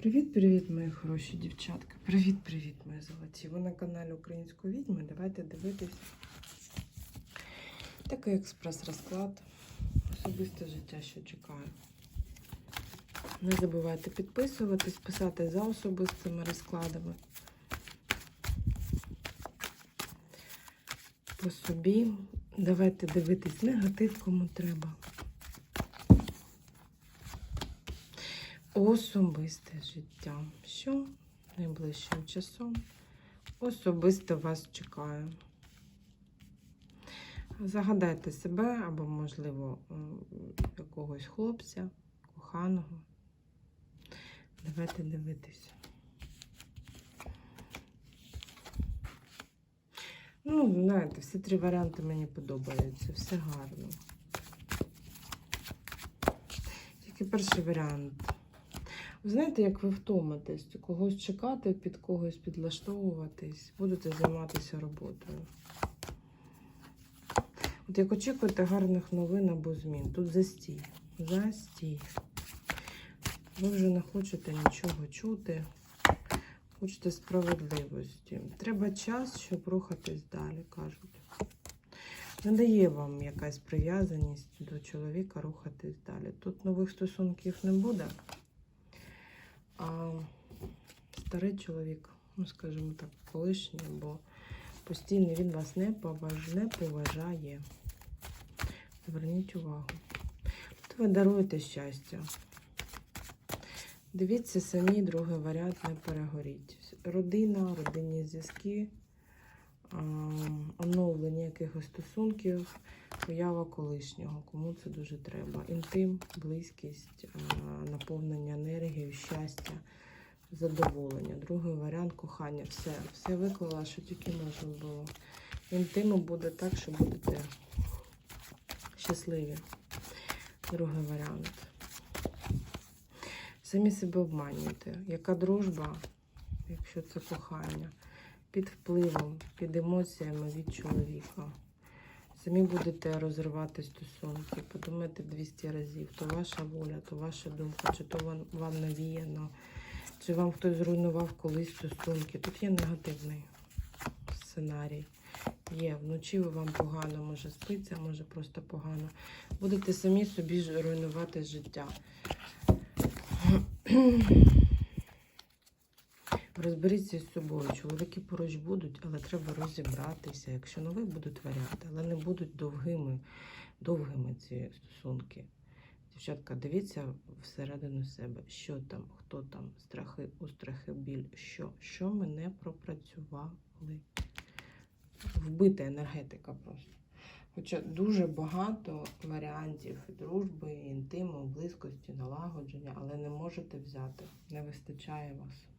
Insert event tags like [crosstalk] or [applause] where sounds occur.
Привіт-привіт, мої хороші дівчатка. Привіт-привіт, мої золоті. Ви на каналі Української відьми. Давайте дивитись. Такий експрес-розклад. Особисте життя, що чекає. Не забувайте підписуватись, писати за особистими розкладами. По собі. Давайте дивитись негатив, кому треба. Особисте життя. Що найближчим часом особисто вас чекає. Загадайте себе або, можливо, якогось хлопця, коханого. Давайте дивитися. Ну, знаєте, всі три варіанти мені подобаються, все гарно. Тільки перший варіант. Ви знаєте, як ви втомитесь, когось чекати, під когось підлаштовуватись, будете займатися роботою. От як очікуєте гарних новин або змін, тут застій. Застій. Ви вже не хочете нічого чути, хочете справедливості. Треба час, щоб рухатись далі, кажуть. Не дає вам якась прив'язаність до чоловіка рухатись далі. Тут нових стосунків не буде. А старий чоловік, ну скажімо так, колишній, бо постійно він вас не, поваж... поважає. Зверніть увагу. Тут ви даруєте щастя. Дивіться самі, другий варіант не перегоріть. Родина, родинні зв'язки, а, якихось стосунків, поява колишнього. Кому це дуже треба. Інтим, близькість, наповнення енергією, щастя, задоволення. Другий варіант кохання. Все, все виклала, що тільки можна було. Інтиму буде так, що будете щасливі. Другий варіант. Самі себе обманюєте. Яка дружба, якщо це кохання, під впливом, під емоціями від чоловіка. Самі будете розривати стосунки, подумайте 200 разів. То ваша воля, то ваша думка, чи то вам, вам навіяно, чи вам хтось зруйнував колись стосунки. Тут є негативний сценарій. Є, вночі вам погано, може спиться, може просто погано. Будете самі собі руйнувати життя. [clears throat] Розберіться з собою. Чоловіки поруч будуть, але треба розібратися. Якщо нові будуть варіанти, але не будуть довгими, довгими ці стосунки. Дівчатка, дивіться всередину себе, що там, хто там, страхи, устрахи, біль, що, що ми не пропрацювали. Вбита енергетика просто. Хоча дуже багато варіантів дружби, інтиму, близькості, налагодження, але не можете взяти. Не вистачає вас.